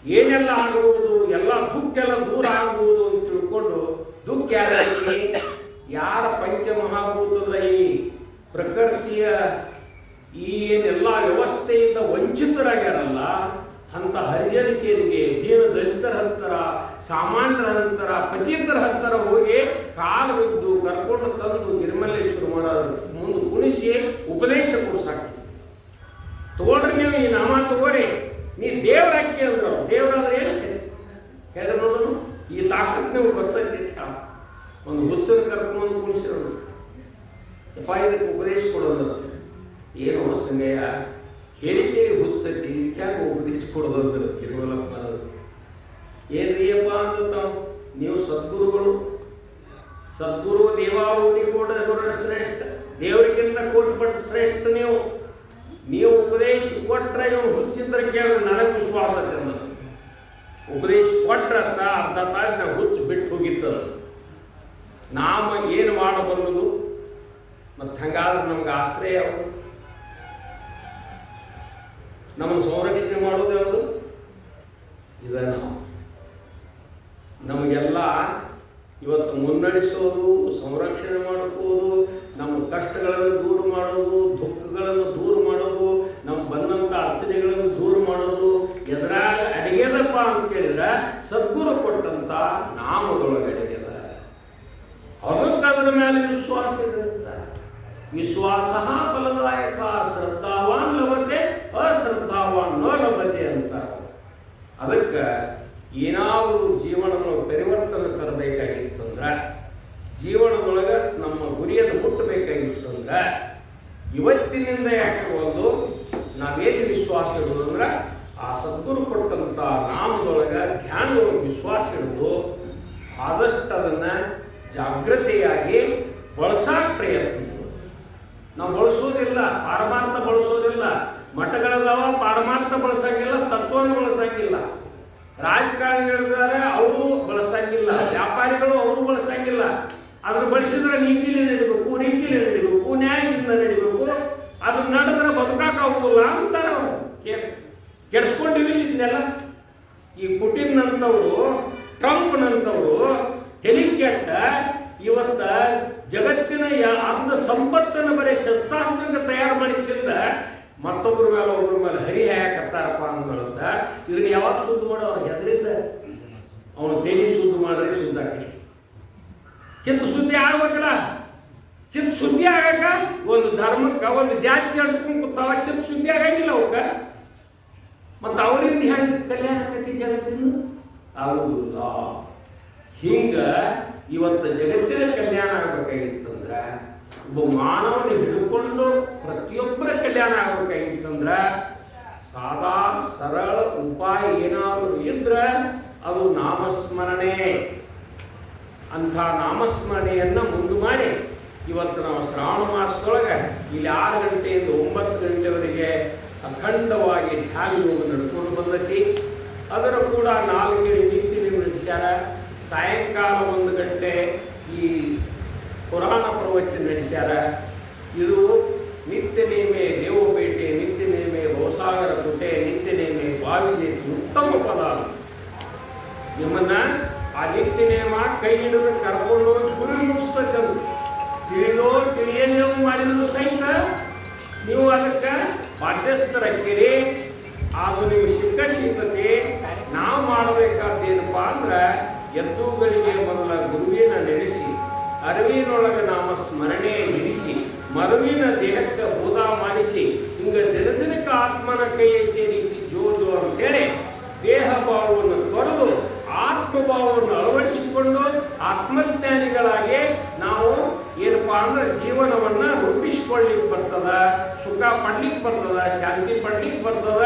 ಏನೆಲ್ಲ ಆಗುವುದು, ಎಲ್ಲ ದುಃಖೆಲ್ಲ ದೂರ ಆಗುವುದು ಅಂತ ತಿಳ್ಕೊಂಡು, ದುಃಖ ಯಾರು ಯಾರ ಪಂಚಮಹಾಭೂತದ ಈ ಪ್ರಕೃತಿಯ ಈ ಏನೆಲ್ಲ ವ್ಯವಸ್ಥೆಯಿಂದ ವಂಚಿತರಾಗ್ಯಾರಲ್ಲ, ಅಂತ ಹರಿಜನಿಕೆಯರಿಗೆ ದಲಿತರ ಹತ್ತರ ಸಾಮಾನ್ಯರ ಹಂತರ ಹತ್ತರ ಹೋಗಿ ಕಾಲು ಬಿದ್ದು ಕರ್ಕೊಂಡು ತಂದು ನಿರ್ಮಲೇಶ್ವರ ಮಾಡ ಮುಂದೆ ಕುಣಿಸಿ ಉಪದೇಶ ಕೊಡ್ಸಾಕ. ತಗೊಳ್ರಿ ನೀವು ಈ ನಾಮ ತಗೋರಿ ನೀ ದೇವ್ರ ಹಾಕಿ ಅಂದ್ರು ದೇವ್ರಾದ್ರೆ ಏನು? ಹೇಳ ನೋಡೋದು ಈ ತಾಕತ್ ನೀವು ಬರ್ತೈತಿ. ಒಂದು ಹುಚ್ಚರ ಕರ್ಕೊಂಡು ಕುಣಿಸಿರೋದು ಉಪಾಯದ ಉಪದೇಶ ಕೊಡೋದು ಏನು ಸಂಗಯ್ಯ? ಹೇಳಿಕೆ ಹುಚ್ಚತಿ ಇದಕ್ಕೆ ಉಪದೇಶ ಕೊಡೋದು ಅಂದ್ರೆ ತಿರುವಲಪ್ಪ ಏನ್ರಿಯಪ್ಪ ಅಂತ ತಾವು ನೀವು ಸದ್ಗುರುಗಳು. ಸದ್ಗುರು ದೇವಾಹುತಿ ಕೂಡ ಶ್ರೇಷ್ಠ. ದೇವರಿಗಿಂತ ಕೋಟಿ ಪಟ್ಟು ಶ್ರೇಷ್ಠ ನೀವು. ನೀವು ಉಪದೇಶ ಕೊಟ್ಟರೆ ಇವನು ಹುಚ್ಚಿದ್ರೆ ಕೇಳಿದ್ರೆ ನನಗೆ ವಿಶ್ವಾಸ ತಂದ ಉಪದೇಶ ಅಂತ ಅರ್ಧ ತಾಸಿನ ಹುಚ್ಚು ಬಿಟ್ಟು ಹೋಗಿತ್ತು ನಾವು ಏನು ಮಾಡಬಲ್ಲದು ಮತ್ತು ಹಂಗಾದ್ರೆ ನಮ್ಗೆ ಆಶ್ರಯ ನಮ್ಮನ್ನು ಸಂರಕ್ಷಣೆ ಮಾಡೋದು ಯಾವುದು? ಇದ ನಾವು ನಮಗೆಲ್ಲ ಇವತ್ತು ಮುನ್ನಡೆಸೋದು, ಸಂರಕ್ಷಣೆ ಮಾಡ್ಕೋದು, ನಮ್ಮ ಕಷ್ಟಗಳನ್ನು ದೂರ ಮಾಡೋದು, ದುಃಖಗಳನ್ನು ದೂರ ಮಾಡೋದು, ನಮ್ಮ ಬಂದಂಥ ಅಡಚಣೆಗಳನ್ನು ದೂರ ಮಾಡೋದು, ಎದುರಾಗ ಅಡಿಗೆದಪ್ಪ ಅಂತ ಕೇಳಿದ್ರೆ ಸದ್ಗುರು ಕೊಟ್ಟಂತ ನಾಮದೊಳಗೆ ಅಡಿಗೆದ ಅದಕ್ಕೆ ಅದರ ಮೇಲೆ ವಿಶ್ವಾಸ ಇರುತ್ತೆ. ವಿಶ್ವಾಸ ಫಲದಾಯಕ ಶ್ರದ್ಧಾವಾನ್ ಲಭತೆ, ಅಶ್ರದ್ಧಾವಾನ್ ಲಭತೆ ಅಂತ. ಅದಕ್ಕೆ ಏನಾದರೂ ಜೀವನದೊಳಗೆ ಪರಿವರ್ತನೆ ತರಬೇಕಾಗಿತ್ತಂದ್ರೆ, ಜೀವನದೊಳಗೆ ನಮ್ಮ ಗುರಿಯನ್ನು ಮುಟ್ಟಬೇಕಾಗಿತ್ತಂದ್ರೆ, ಇವತ್ತಿನಿಂದ ಯಾಕೆ ಒಂದು, ನಾವೇನು ವಿಶ್ವಾಸ ಇಡೋದು ಅಂದ್ರೆ, ಆ ಸದ್ಗುರು ಕೊಟ್ಟಂಥ ನಾಮದೊಳಗೆ ಧ್ಯಾನದೊಳಗೆ ವಿಶ್ವಾಸ ಇಡೋದು, ಆದಷ್ಟು ಅದನ್ನು ಜಾಗೃತಿಯಾಗಿ ಬಳಸಕ್ಕೆ ಪ್ರಯತ್ನ ನಾವು ಬಳಸೋದಿಲ್ಲ, ಪಾರಮಾರ್ಥ ಬಳಸೋದಿಲ್ಲ, ಮಠಗಳದಾವ ಪಾರಮಾರ್ಥ ಬಳಸಂಗಿಲ್ಲ ತತ್ವನ ಬಳಸಂಗಿಲ್ಲ. ರಾಜಕಾರಣಿಗಳಿದ್ದಾರೆ, ಅವರು ಬಳಸಂಗಿಲ್ಲ. ವ್ಯಾಪಾರಿಗಳು ಅವರು ಬಳಸಂಗಿಲ್ಲ. ಅದನ್ನು ಬಳಸಿದ್ರೆ ನೀತಿಲಿ ನಡಿಬೇಕು ರೀತಿಲಿ ನಡಿಬೇಕು, ನ್ಯಾಯದಿಂದ ನಡಿಬೇಕು. ಅದು ನಡೆದ್ರೆ ಬದುಕಾಕಾಗೋದಿಲ್ಲ ಅಂತಾರೆ ಅವರು. ಕೆಡಿಸ್ಕೊಂಡಿವಿ ಇದನ್ನೆಲ್ಲ? ಈ ಪುಟಿನ್ ಅಂತವರು ಟ್ರಂಪ್ ನಂತವರು ತಲೆ ಕೆಟ್ಟ ಇವತ್ತ ಜಗತ್ತಿನ ಅರ್ಧ ಸಂಪತ್ತನ್ನು ಬರೀ ಶಸ್ತ್ರಾಸ್ತ್ರಕ್ಕೆ ತಯಾರು ಮಾಡಿಸಿಂದ ಮತ್ತೊಬ್ಬರ ಮೇಲೆ ಒಬ್ಬರ ಮೇಲೆ ಹರಿ ಹಾಕತ್ತಾರಪ್ಪ ಅನ್ನೋದ್ರಿಂದ ಇದನ್ನ ಯಾವಾಗ ಶುದ್ಧ ಮಾಡಿ? ಅವ್ರ ಹೆದರಿಂದ ಅವನು ದೇವಿ ಶುದ್ಧ ಮಾಡಿದ್ರೆ ಶುದ್ಧ ಆಕೈತಿ. ಚಿಂತ ಶುದ್ಧಿ ಆಗ್ಬೇಕಲ್ಲ? ಚಿಂತ ಶುದ್ಧಿ ಆಗಕ ಒಂದು ಧರ್ಮಕ್ಕೆ ಒಂದು ಜಾತಿ ಅಡ್ಕೊಂಡು ಕೂತಾವ ಚಿಂತ ಶುದ್ಧಿ ಆಗಂಗಿಲ್ಲ ಅವಕ್ಕ. ಮತ್ತು ಅವರಿಂದ ಹೆಂಗೆ ಕಲ್ಯಾಣ ಆಕತಿ ಜಗತ್ತಿನ ಆಗುವುದಿಲ್ಲ ಹಿಂಗ ಇವತ್ತು ಜಗತ್ತಿನ ಕಲ್ಯಾಣ ಆಗ್ಬೇಕಾಗಿತ್ತಂದ್ರ ಒಬ್ಬ ಮಾನವನ ಹಿಡ್ಕೊಂಡು ಪ್ರತಿಯೊಬ್ಬರ ಕಲ್ಯಾಣ ಆಗ್ಬೇಕಾಗಿತ್ತಂದ್ರ ಸಾದಾ ಸರಳ ಉಪಾಯ ಏನಾದರೂ ಇದ್ರೆ ಅದು ನಾಮಸ್ಮರಣೆ. ಅಂಥ ನಾಮಸ್ಮರಣೆಯನ್ನು ಮುಂದೆ ಮಾಡಿ ಇವತ್ತು ನಾವು ಶ್ರಾವಣ ಮಾಸದೊಳಗೆ ಇಲ್ಲಿ ಆರು ಗಂಟೆಯಿಂದ ಒಂಬತ್ತು ಗಂಟೆವರೆಗೆ ಅಖಂಡವಾಗಿ ಧ್ಯಾನ ಯೋಗ ನಡ್ಕೊಂಡು ಬಂದೈತಿ. ಅದರ ಕೂಡ ನಾಲ್ಕೇಳು ನಿತ್ಯ ನಡೆಸ್ಯಾರ ಸಾಯಂಕಾಲ ಒಂದು ಗಂಟೆ ಈ ಪುರಾಣ ಪ್ರವಚನ ನಡೆಸ್ಯಾರ ಇದು ನಿತ್ಯ ನೇಮೆ ದೇವಪೇಟೆ ನಿತ್ಯ ನೇಮೆ ಬಹುಸಾಗರ ಕುಟೆ, ನಿತ್ಯ ನೇಮೆ ಬಾವಿ ಜೇತಿ ಉತ್ತಮ ಪದ. ನಿಮ್ಮನ್ನ ಆ ನಿತ್ಯ ನೇಮ ಕೈ ಹಿಡಿದು ಕರ್ಕೊಂಡು ಗುರಿ ಮುಗಿಸ್ತಕ್ಕಂತ ತಿಳಿದೋ ತಿಳಿಯೋ ಮಾಡಿದ್ರು ಸಹಿತ ನೀವು ಅದಕ್ಕೆ ಬಾಧ್ಯಸ್ಥರಾಗ್ತೀರಿ ಅದು ನಿಮ್ಗೆ ಸಿಕ್ಕ ಸಿಗ್ತದೆ ನಾವು ಮಾಡಬೇಕಾದ್ದೇನಪ್ಪ ಅಂದ್ರೆ ಎದ್ದುಗಳಿಗೆ ಮೊದಲ ಗುರುವಿನ ನೆನೆಸಿ ಅರಿವಿನೊಳಗೆ ನಾಮ ಸ್ಮರಣೆ ಹಿಡಿಸಿ ಮರವಿನ ದೇಹಕ್ಕೆ ಬೋಧ ಮಾಡಿಸಿ, ಹಿಂಗ ದಿನ ದಿನಕ್ಕೆ ಆತ್ಮನ ಕೈಯೇ ಸೇರಿಸಿ ಜೋದು ಅಂತೇಳಿ ದೇಹ ಭಾವವನ್ನು ತೊರೆದು ಆತ್ಮಭಾವವನ್ನು ಅಳವಡಿಸಿಕೊಂಡು ಆತ್ಮಜ್ಞಾನಿಗಳಾಗಿ ನಾವು ಏನಪ್ಪಾ ಅಂದ್ರೆ ಜೀವನವನ್ನ ರೂಪಿಸಿಕೊಳ್ಳಿಕ್ ಬರ್ತದ, ಸುಖ ಪಡ್ಲಿಕ್ಕೆ ಬರ್ತದ, ಶಾಂತಿ ಪಡ್ಲಿಕ್ಕೆ ಬರ್ತದ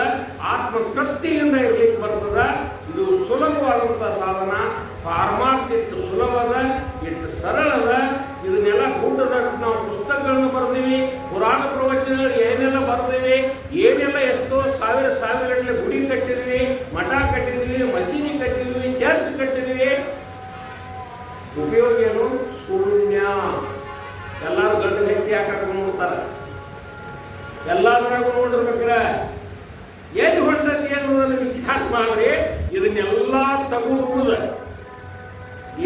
ಆತ್ಮ ತೃಪ್ತಿಯಿಂದ ಇರ್ಲಿಕ್ಕೆ ಬರ್ತದ ಇದು ಸುಲಭವಾದಂಥ ಸಾಧನ. ಪಾರಮಾರ್ಥ ಇಟ್ಟು ಸುಲಭದ ಇಟ್ಟು ಸರಳದ, ಇದನ್ನೆಲ್ಲ ಗುಡ್ಡದಟ್ಟು ನಾವು ಪುಸ್ತಕಗಳನ್ನು ಬರ್ತೀವಿ ಪುರಾಣ ಪ್ರವಚನಗಳು ಏನೆಲ್ಲ ಬರ್ತೀವಿ ಏನೆಲ್ಲ ಎಷ್ಟೋ ಸಾವಿರ ಸಾವಿರಗಟ್ಟಲೆ ಗುಡಿ ಕಟ್ಟಿದ್ವಿ, ಮಠ ಕಟ್ಟಿದ್ವಿ, ಮಸೀದಿ ಕಟ್ಟಿದ್ವಿ, ಚರ್ಚ್ ಕಟ್ಟಿದ್ವಿ. ಉಪಯೋಗ ಏನು? ಶೂನ್ಯ. ಎಲ್ಲರೂ ಗಂಡು ಹೆಚ್ಚಿ ಹಾಕಕ್ಕೆ ನೋಡ್ತಾರೆ ಎಲ್ಲಾದ್ರಾಗೂ ನೋಡಿರ್ಬೇಕ್ರೆ. ಏನು ಹೊಂಟತಿ ಅನ್ನೋದನ್ನು ವಿಚಾರ ಮಾಡ್ರಿ. ಇದನ್ನೆಲ್ಲ ತಗೋಬಹುದ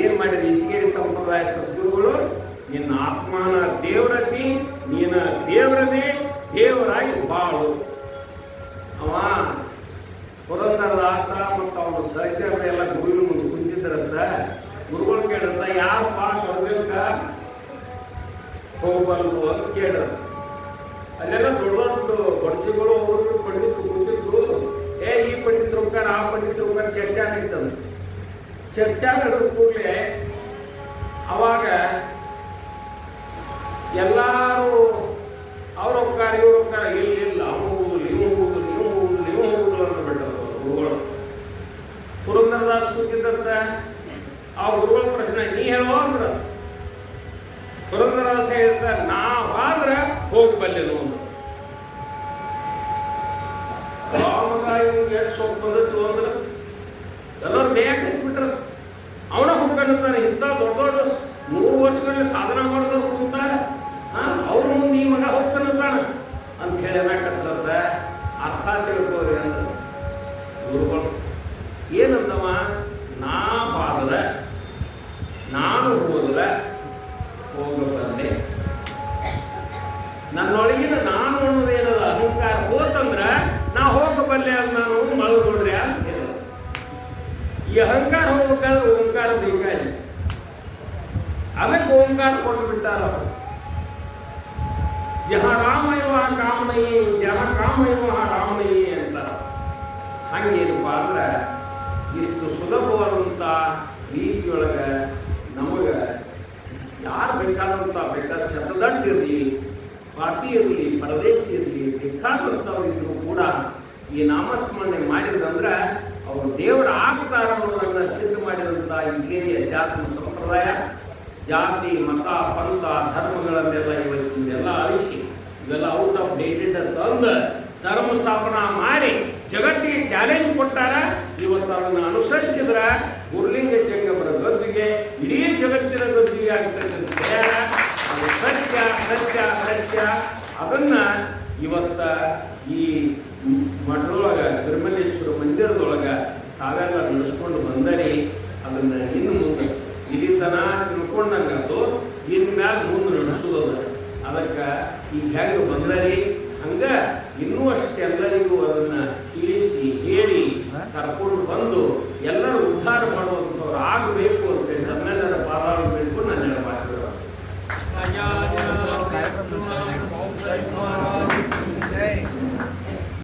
ಏನ್ ಮಾಡಿದ್ರಿ ಇಂಜಿಗೇರಿ ಸಂಪ್ರದಾಯ ಸದ್ಗುರುಗಳು, ನಿನ್ನ ಆತ್ಮನ ದೇವರತಿ ನೀನ ದೇವರದೇ ದೇವರಾಗಿ ಬಾಳು. ಅವ ಪುರಂದರದಾಸ ಮತ್ತು ಅವನ ಎಲ್ಲ ಗುರುವಿನ ಮುಂದೆ ಕುಂತಿದ್ರಂತ ಗುರುಗಳು ಕೇಳಿದ್ದ ಯಾರಪ್ಪ ಸ್ವರ್ಗಕ್ಕ ಹೋಗಬಲ್ಲು ಅಂತ ಕೇಳಿದ್ರು. ಅಲ್ಲೆಲ್ಲ ದೊಡ್ಡ ದೊಡ್ಡ ಅವರು ಪಂಡಿತ ಕೂತಿದ್ರು. ನಡೀತಂತ ಚರ್ಚಾ ನಡೆದ ಕೂಡಲೇ ಅವಾಗ ಎಲ್ಲಾರು ಅವ್ರ ಹೋಗ್ತಾರ ಇವ್ರು ಹೋಗ್ತಾರ ಇಲ್ಲ ಇಲ್ಲ, ಅವನು ಹೋಗುದಿಲ್ಲ ಇವ್ರು ಹೋಗುದಿಲ್ಲ ಇವ್ರು ಹೋಗುದಿಲ್ಲ ಇವ್ರು ಹೋಗುದಿಲ್ಲ ಅಂತ ಬಿಟ್ಟರು ಗುರುಗಳು. ಪುರಂದರದಾಸ್ ಕೂತಿದ್ದಂತ ಆ ಗುರುಗಳ ಪ್ರಶ್ನೆ, ನೀ ಹೇಳೋ ಅಂದ್ರ? ಪುರಂದರದಾಸ ಹೇಳ್ತಾರೆ ಹೋಗಿ ಹೋಗಬಲ್ಲೆನು ಅಂತ ಆವಾಗ ಇವ್ನಿಗೆ ಎಷ್ಟು ಸೊಪ್ಪು ಬಂದಿತ್ತು ಅಂದ್ರೆ. ಎಲ್ಲರೂ ಬೇಕ ಬಿಟ್ಟಿರತ್ತೆ ಅವನ ಹೋಗ್ತಾನೆ ಇಂಥ ದೊಡ್ಡ ದೊಡ್ಡ ನೂರು ವರ್ಷಗಳಲ್ಲಿ ಸಾಧನ ಮಾಡಿದವ್ರು ಹೋಗ್ತಾರೆ ಅವ್ರ ಮುಂದೆ ಈ ಮಗ ಹೋಗ್ತಾನಂತಾನ ಅಂತ ಹೇಳಿ ಏನಾಕತ್ತಂತ ಅರ್ಥ ತಿಳ್ಕೋರಿ ಅಂದ್ರೆ. ಗುರುಗಳು ಏನಂದವ ನಾ ಬಾದ್ರೆ ನಾನು ಹೋದ್ರೆ ಹೋಗಬಲ್ಲೆ ನನ್ನೊಳಗಿನ ನಾನು ಅನ್ನೋದೇನದ? ಅಹಂಕಾರ ಹೋತಂದ್ರೆ ನಾ ಹೋಗಬಲ್ಲೆ ಅಂತ ನಾನು ಮಳಗೊಳ್ರಿ ಅಂತ. ಈ ಅಹಂಕಾರ ಹೋಗ್ಬೇಕಾದ್ರೆ ಓಂಕಾರ ಬೇಕಾಗಿ ಅದಕ್ಕೆ ಓಂಕಾರ ಕೊಟ್ಟು ಬಿಟ್ಟಾರ ಅವರು? ಜಹ ರಾಮಯವ ಕಾಮನಯೇ, ಜಹ ಕಾಮಯವ ರಾಮನಯೇ ಅಂತ. ಹಂಗೇನಪ್ಪ ಅಂದ್ರೆ, ಇಷ್ಟು ಸುಲಭವಾದಂಥ ರೀತಿಯೊಳಗೆ ನಮಗೆ ಯಾರು ಬೇಕಾದಂಥ ಬೆಟ್ಟ, ಶತದಂಡ್ ಇರಲಿ ಪಾರ್ಟಿ ಇರಲಿ, ಪರದೇಶಿ ಇರಲಿ ಬೇಕಾದಂಥವ್ರು ಇದ್ರು ಕೂಡ ಈ ನಾಮಸ್ಮರಣೆ ಮಾಡಿದ್ರಂದ್ರೆ ಅವರು ದೇವರ ಅನ್ನೋದನ್ನ ಸಿದ್ಧ ಮಾಡಿದಂಥ ಹಿರಿಯ ಜಾತಿ ಸಂಪ್ರದಾಯ, ಜಾತಿ, ಮತ, ಪಂಥ, ಧರ್ಮಗಳನ್ನೆಲ್ಲ ಇವತ್ತಿನೆಲ್ಲ ಅಳಿಸಿ, ಇವೆಲ್ಲ ಔಟ್ ಆಫ್ ಡೇಟೆಡ್ ತಂದು ಧರ್ಮ ಸ್ಥಾಪನಾ ಮಾಡಿ ಜಗತ್ತಿಗೆ ಚಾಲೆಂಜ್ ಕೊಟ್ಟಾರ, ಇವತ್ತು ಅದನ್ನು ಅನುಸರಿಸಿದ್ರ ಗುರುಲಿಂಗ ಜಂಗಮರ ಗದ್ದಿಗೆ, ಇಡೀ ಜಗತ್ತಿನ ಗದ್ದಿಗೆ ಆಗ್ತಕ್ಕಂಥ ಅದು ಸತ್ಯ ಸತ್ಯ ಸತ್ಯ. ಅದನ್ನ ಇವತ್ತ ಈ ಮಠದೊಳಗೆ ಬ್ರಹ್ಮಲೇಶ್ವರ ಮಂದಿರದೊಳಗೆ ತಾವೆಲ್ಲ ನಡೆಸ್ಕೊಂಡು ಬಂದರಿ ಅದನ್ನ ಇನ್ನು ಮುಂದೆ ಇಲ್ಲಿತನ ತಿಳ್ಕೊಂಡಂಗಾತು ಇನ್ನು ಮ್ಯಾಲ ಮುಂದೆ ನಡೆಸೋದದ ಅದಕ್ಕೆ ಈಗ ಹೆಂಗೆ ಬಂದರಿ, ಹಂಗೆ ಇನ್ನೂ ಅಷ್ಟೆಲ್ಲರಿಗೂ ಅದನ್ನು ತಿಳಿಸಿ, ಹೇಳಿ ಕರ್ಕೊಂಡು ಬಂದು ಎಲ್ಲರೂ ಉದ್ಧಾರ ಮಾಡುವಂಥವ್ರು ಆಗಬೇಕು ಅಂತೇಳಿ ನಮ್ಮೆಲ್ಲರ ಪಾಲಾಗಬೇಕು ನಾನು ಆಯಾ